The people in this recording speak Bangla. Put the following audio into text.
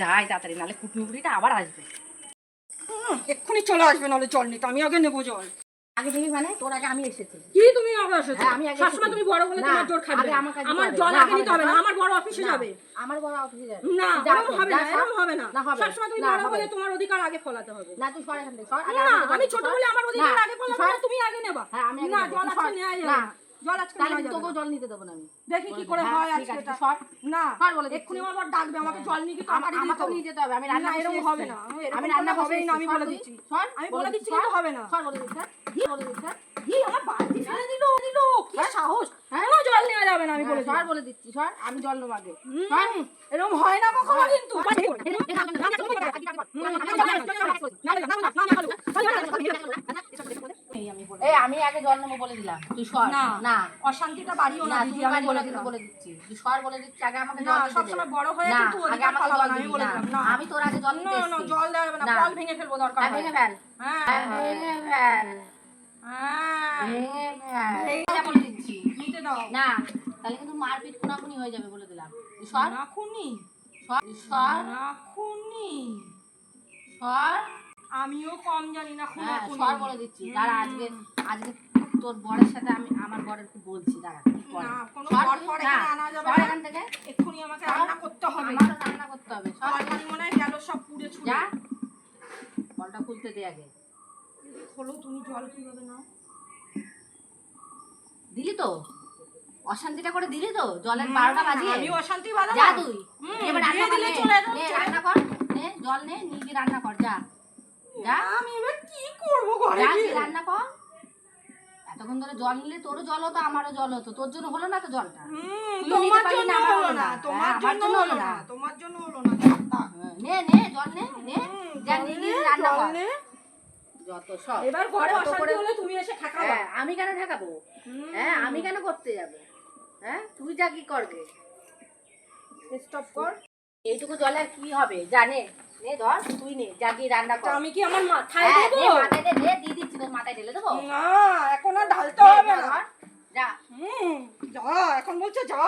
যাই তাড়াতাড়ি নাহলে কুটুমুড়িটা আবার আসবে। এক্ষুনি চলে আসবে নাহলে জল নিতে আমি আগে নেব জল। আগে তুমি মানে তোর আগে আমি এসেছি। কি তুমি আগে এসেছ? হ্যাঁ, আমি আগে সবসময় তুমি বড় বলে তোমার জোর খাবে আমার। জল আগে নিতে হবে না। আমার বড় অফিসে যাবে। আমার বড় অফিসে যাবে। না এরকম হবে না এরকম হবে না। সবসময় তুমি বড় বলে তোমার অধিকার আগে ফলাতে হবে। না তুই সর এখান থেকে সর আগে আমি ছোট। বলে আমার অধিকার আগে। না তুমি আগে নেবা। হ্যাঁ, আমি না জল আজকে নেওয়া যাবে না। জল আজকে তাহলে না। জল নিতে দেবো না আমি দেখি কি করে হ্যাঁ, হয় আজকে এটা সর। না সর বলে দিচ্ছি। এক্ষুনি আমার ডাকবে আমাকে জল নিয়ে কি আমা- তাড়াতাড়ি দিতে আমাকেও নিয়ে যেতে হবে আমি রান্না এরকম হবে না। আমি রান্না বসে না, আমি বলে দিচ্ছি। সর, আমি বলে দিচ্ছি, কিন্তু হবে না। সর বলে দিচ্ছি, বলে দিচ্ছি, আমার বালতি ফেলে দিল দিল কি সাহস হ্যাঁ? কোনো জল নেওয়া যাবে না আমি বলে সর বলে দিচ্ছি সর আমি জল নেব আগে। এরকম হয় না কখনো কিন্তু এই আমি আগে জল নেব বলে দিলাম। তুই সর। না না। অশান্তিটা বাড়িও না দিদি আমি বলে দিলাম। বলে দিচ্ছি। তুই সর বলে দিচ্ছি আগে আমাকে জল দিতে দে। সবসময় বড় হয়ে কিন্তু আমাকে জল আমি বলে দিলাম। না আমি তোর আগে জল নিতে না জল দেওয়া যাবে না। না। কল ভেঙে ফেলব দরকার হ্যাঁ, হয়। ভেঙে ফেল। হ্যাঁ। হ্যাঁ, ভেঙে ফেল। হ্যাঁ। ভেঙে ফেল। বলে দিচ্ছি। নিতে দাও না তাহলে কিন্তু মারপিট খুনাখুনি হয়ে যাবে বলে দিলাম। সর। আমিও কম জানি না হ্যাঁ খুনাখুনি সর বলে দিচ্ছি। দাঁড়া আজকে আজকে তোর বরের সাথে আমি আমার বরের একটু বলছি দাঁড়া কি। না, কোনো বর ফর এখানে আনা যাবে না। এখান থেকে এক্ষুনি আমাকে রান্না করতে হবে। আমারও রান্না করতে হবে সর তরকারি মনে হয় গেল সব পুড়ে ছুড়ে। যা। বলটা খুলতে দে আগে। হলো তুমি জল কীভাবে নাও? দিলি তো? অশান্তিটা করে দিলি তো? জলের বারোটা বাজিয়ে। আমি অশান্তি বাজাবো। যা তুই। এবার রান্না কর। চলে চলে রান্না কর। নে জল নে নিয়ে রান্না কর যা। যা আমি এবার কি করব ঘরে রান্না কর। এতক্ষণ ধরে জল নিলে তোরও জল হতো আমারও জল হতো। তোর জন্য হলো না তো জলটা? তোমার জন্য হলো না। তোমার হ্যাঁ, জন্য হলো না। তোমার জন্য হলো না হ্যাঁ, নে নে জল নে নে। যা নিয়ে রান্না কর। যত সব। এবার ঘরে অশান্তি হলে তুমি এসে ঠেকাবা। হ্যাঁ আমি কেন ঠেকাবো? হ্যাঁ আমি কেন করতে যাব? হ্যাঁ তুই যা কি করবে? স্টপ কর। এইটুকু জলে আর কি হবে জানে? নে ধর তুই নে যা রান্না কর। আমি কি আমার মাথায় হ্যাঁ নে মাথায় দে দিয়ে দিচ্ছি তোর মাথায় ঢেলে দেবো। না এখন আর ঢালতে হবে না। যা। হুম যা এখন বলছে যা।